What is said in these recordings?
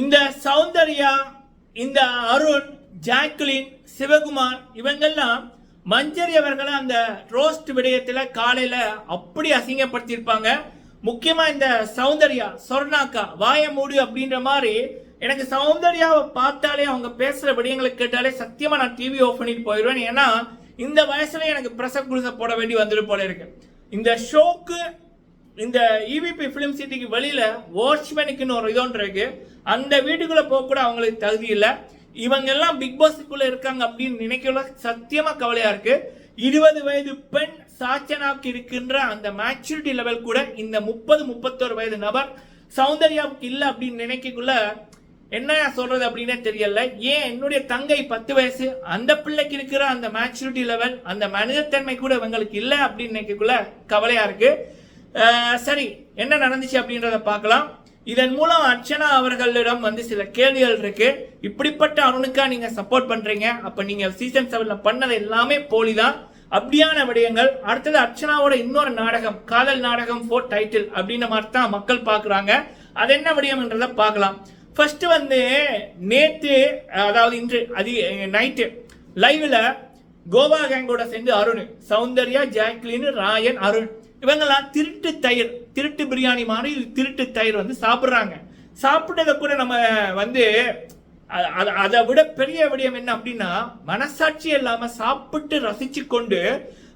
இந்த சௌந்தர்யா இந்த அருண் ஜாக்லின் சிவகுமார் இவங்கெல்லாம் மஞ்சரி அவர்களை அந்த ரோஸ்ட் விடயத்தில் காலையில் அப்படி அசிங்கப்படுத்தியிருப்பாங்க. முக்கியமாக இந்த சௌந்தர்யா சொர்ணாக்கா வாய மூடு அப்படின்ற மாதிரி எனக்கு சௌந்தர்யாவை பார்த்தாலே அவங்க பேசுகிற விடயங்களை கேட்டாலே சத்தியமாக நான் டிவி ஆஃப் பண்ணிட்டு போயிடுவேன். ஏன்னா இந்த வயசுல எனக்கு பிரசப் குருச போட வேண்டி வந்துட்டு போல இருக்கு. இந்த ஷோக்கு இந்த இவிபி ஃபிலிம் சிட்டிக்கு வெளியில் வாட்ச்மேனுக்குன்னு ஒரு இது இருக்கு. அந்த வீட்டுக்குள்ளே போக கூட அவங்களுக்கு தகுதி இல்லை. இவங்க எல்லாம் பிக் பாஸுக்குள்ளே இருக்காங்க அப்படின்னு நினைக்கல. சத்தியமாக கவலையாக இருக்கு. இருபது வயது பெண் சாச்சனாவுக்கு இருக்கின்ற அந்த மேச்சூரிட்டி லெவல் கூட இந்த முப்பது முப்பத்தோரு வயது நபர் சௌந்தர்யாவுக்கு இல்லை அப்படின்னு நினைக்கக்குள்ள என்ன சொல்றது அப்படின்னே தெரியல. ஏன் என்னுடைய தங்கை பத்து வயசு அந்த பிள்ளைக்கு இருக்கிற அந்த மேச்சூரிட்டி லெவல் அந்த மனிதத்தன்மை கூட இவங்களுக்கு இல்லை அப்படின்னு நினைக்கக்குள்ள கவலையா இருக்கு. சரி என்ன நடந்துச்சு அப்படின்றத பார்க்கலாம். இதன் மூலம் அர்ச்சனா அவர்களிடம் வந்து சில கேள்விகள் இருக்கு. இப்படிப்பட்ட அருணுக்கா நீங்க சப்போர்ட் பண்றீங்க. அப்ப நீங்க சீசன் செவன்ல பண்ணது எல்லாமே போலிதான். அப்படியான விடயங்கள். அடுத்தது அர்ச்சனாவோட இன்னொரு நாடகம் காதல் நாடகம் ஃபோர் டைட்டில் அப்படின்ற மாதிரி தான் மக்கள் பார்க்குறாங்க. அது என்ன விடயம்ன்றதை பார்க்கலாம். ஃபர்ஸ்ட் வந்து நேத்து அதாவது இன்று அதி நைட்டு லைவ்ல கோவா கேங்கோட சேர்ந்து அருண் சௌந்தர்யா ஜாக்லின் ராயன் அருண். இவங்கெல்லாம் திருட்டு தயிர் திருட்டு பிரியாணி மாதிரி திருட்டு தயிர் வந்து சாப்பிட்றாங்க. சாப்பிட்டதை கூட நம்ம வந்து அதை விட பெரிய விடயம் என்ன அப்படின்னா மனசாட்சி இல்லாமல் சாப்பிட்டு ரசிச்சு கொண்டு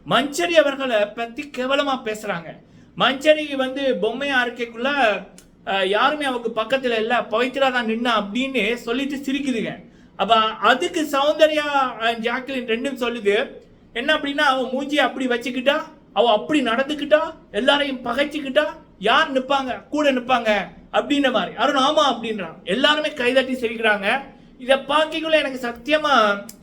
மஞ்சரி அவர்களை பற்றி கேவலமாக பேசுகிறாங்க மஞ்சரி வந்து பொம்மையாக இருக்கக்குள்ள யாருமே அவங்க பக்கத்தில் இல்லை பவித்ரா தான் நின்னா அப்படின்னு சொல்லிட்டு சிரிக்குதுங்க. அப்போ அதுக்கு சௌந்தர்யா அஹ், ஜாக்லின் ரெண்டும் சொல்லுது. என்ன அப்படின்னா அவன் மூஞ்சியை அப்படி வச்சுக்கிட்டா அவ அப்படி நடந்துக்கிட்டா எல்லாரையும் பகைச்சுக்கிட்டா யார் நிப்பாங்க கூட நிப்பாங்க அப்படின்ற மாதிரி. அருண் ஆமா அப்படின்றான். எல்லாருமே கைதட்டி சிரிக்கிறாங்க. இதை பார்க்கக்குள்ள எனக்கு சத்தியமா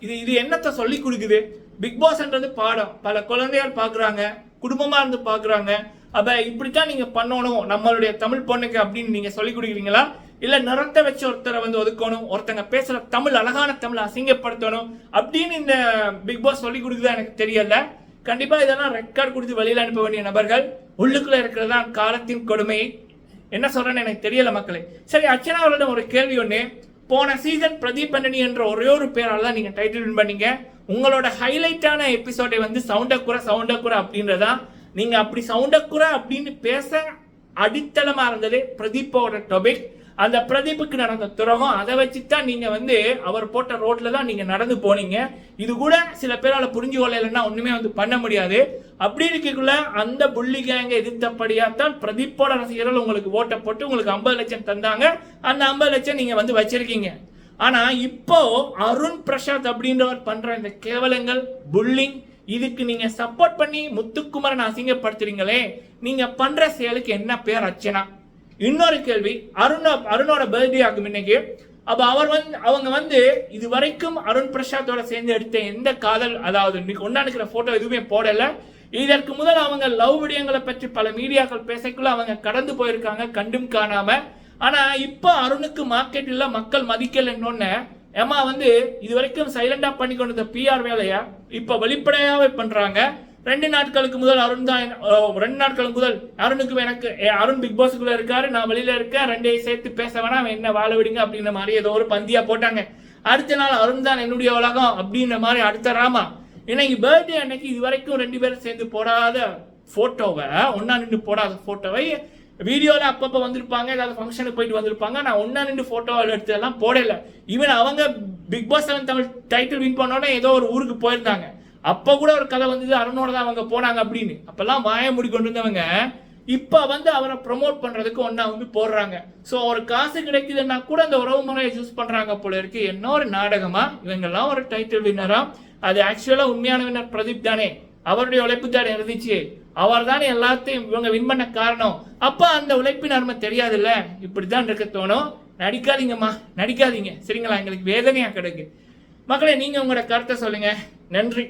இது இது என்னத்தை சொல்லி கொடுக்குது? பிக் பாஸ்ன்றது பாடம். பல குழந்தையார் பார்க்குறாங்க. குடும்பமா இருந்து பார்க்குறாங்க. அப்ப இப்படித்தான் நீங்க பண்ணணும். நம்மளுடைய தமிழ் பொண்ணுக்கு அப்படின்னு நீங்க சொல்லி கொடுக்குறீங்களா? இல்ல நிறத்தை வச்சு ஒருத்தரை வந்து ஒதுக்கணும். ஒருத்தங்க பேசுற தமிழ் அழகான தமிழ் அசிங்கப்படுத்தணும் அப்படின்னு இந்த பிக் பாஸ் சொல்லி கொடுக்குதா எனக்கு தெரியல. கண்டிப்பாக இதெல்லாம் ரெக்கார்ட் கொடுத்து வெளியில் அனுப்ப வேண்டிய நபர்கள் உள்ளுக்குள்ளே இருக்கிறது தான் காலத்தின் கொடுமை. என்ன சொல்கிறேன்னு எனக்கு தெரியல மக்களே. சரி அர்ச்சனா அவர்களிடம் ஒரு கேள்வி ஒன்று போன சீசன் பிரதீப் பண்ணி என்ற ஒரே ஒரு பேரால் தான் நீங்கள் டைட்டில் வின் பண்ணீங்க. உங்களோட ஹைலைட்டான எபிசோடை வந்து சவுண்டக்குறை சவுண்டக்குறை அப்படின்றதா? நீங்கள் அப்படி சவுண்டக்குறை அப்படின்னு பேச அடித்தளமாக இருந்தது பிரதீப்போட டாபிக் அந்த பிரதீப்புக்கு நடந்த துரோகம் அதை வச்சு தான் நீங்கள் வந்து அவர் போட்ட ரோட்டில் தான் நீங்கள் நடந்து போனீங்க. இது கூட சில பேரால் புரிஞ்சு கொள்ளலைன்னா ஒன்றுமே வந்து பண்ண முடியாது. அப்படி இருக்கக்குள்ள அந்த புள்ளி கேங்க எதிர்த்தபடியாக தான் பிரதீப்போட ரசிகர்கள் உங்களுக்கு ஓட்டை போட்டு உங்களுக்கு ஐம்பது லட்சம் தந்தாங்க. அந்த ஐம்பது லட்சம் நீங்கள் வந்து வச்சிருக்கீங்க. ஆனால் இப்போ அருண் பிரசாத் அப்படின்றவர் பண்ணுற இந்த கேவலங்கள் புல்லிங் இதுக்கு நீங்கள் சப்போர்ட் பண்ணி முத்துக்குமரன் அசிங்கப்படுத்துறீங்களே. நீங்கள் பண்ணுற செயலுக்கு என்ன பேர் அச்சனா இன்னொரு கேள்வி அருண் அருணோட பர்த்டே ஆகும் இன்னைக்கு. அப்ப அவர் வந்து அவங்க வந்து இது வரைக்கும் அருண் பிரசாத்தோட சேர்ந்து எடுத்த எந்த காதல் அதாவது இன்னைக்கு ஒன்னானுக்கிற போட்டோ எதுவுமே போடல. இதற்கு முதல் அவங்க லவ் விடயங்களை பற்றி பல மீடியாக்கள் பேசக்குள்ள அவங்க கடந்து போயிருக்காங்க கண்டும் காணாம. ஆனா இப்ப அருணுக்கு மார்க்கெட்டில் மக்கள் மதிக்கலன்னொன்னு ஏமா வந்து இது வரைக்கும் சைலண்டா பண்ணி கொண்டிருந்த பிஆர் வேலையை? இப்ப வெளிப்படையாவே பண்றாங்க. ரெண்டு நாட்களுக்கு முதல் அருண் தான் ரெண்டு நாட்களுக்கு முதல் அருணுக்கு எனக்கு அருண் பிக் பாஸுக்குள்ள இருக்காரு. நான் வெளியில இருக்கேன். ரெண்டையும் சேர்த்து பேச வேணாம். அவன் என்ன வாழ விடுங்க அப்படின்ற மாதிரி ஏதோ ஒரு பந்தியா போட்டாங்க. அடுத்த நாள் அருண் தான் என்னுடைய உலகம் அப்படின்ற மாதிரி அடுத்த ராமா. இன்னைக்கு பர்த்டே அன்னைக்கு இது வரைக்கும் ரெண்டு பேரும் சேர்ந்து போடாத போட்டோவை ஒன்னா நின்று போடாத போட்டோவை வீடியோவில் அப்பப்போ வந்திருப்பாங்க. ஏதாவது ஃபங்க்ஷனுக்கு போயிட்டு வந்திருப்பாங்க. நான் ஒன்றா நின்று ஃபோட்டோவில் எடுத்ததெல்லாம் போடலை. ஈவன் அவங்க big boss seven Tamil title win பண்ணோன்னே ஏதோ ஒரு ஊருக்கு போயிருந்தாங்க. அப்போ கூட ஒரு கதை வந்தது அருணோட தான் அவங்க போனாங்க அப்படின்னு. அப்பெல்லாம் வாய மூடி கொண்டு இருந்தவங்க இப்போ வந்து அவரை ப்ரொமோட் பண்ணுறதுக்கு ஒன்றா வந்து போடுறாங்க. ஸோ ஒரு காசு கிடைக்குதுன்னா கூட அந்த உறவு முறையை யூஸ் பண்ணுறாங்க போல இருக்கு. என்ன ஒரு நாடகமா? இவங்கெல்லாம் ஒரு டைட்டில் வின்னரா அது ஆக்சுவலாக உண்மையான வின்னர் பிரதீப் தானே. அவருடைய உழைப்பு தான் இருந்துச்சு. அவர் தானே எல்லாத்தையும் இவங்க வின் பண்ண காரணம். அப்போ அந்த உழைப்பின் அருமை தெரியாதுல்ல? இப்படித்தான் இருக்க தோணும். நடிக்காதீங்கம்மா. நடிக்காதீங்க. சரிங்களா? எங்களுக்கு வேதனையாக கிடக்கு. மக்களே நீங்க உங்களோட கருத்தை சொல்லுங்க. நன்றி.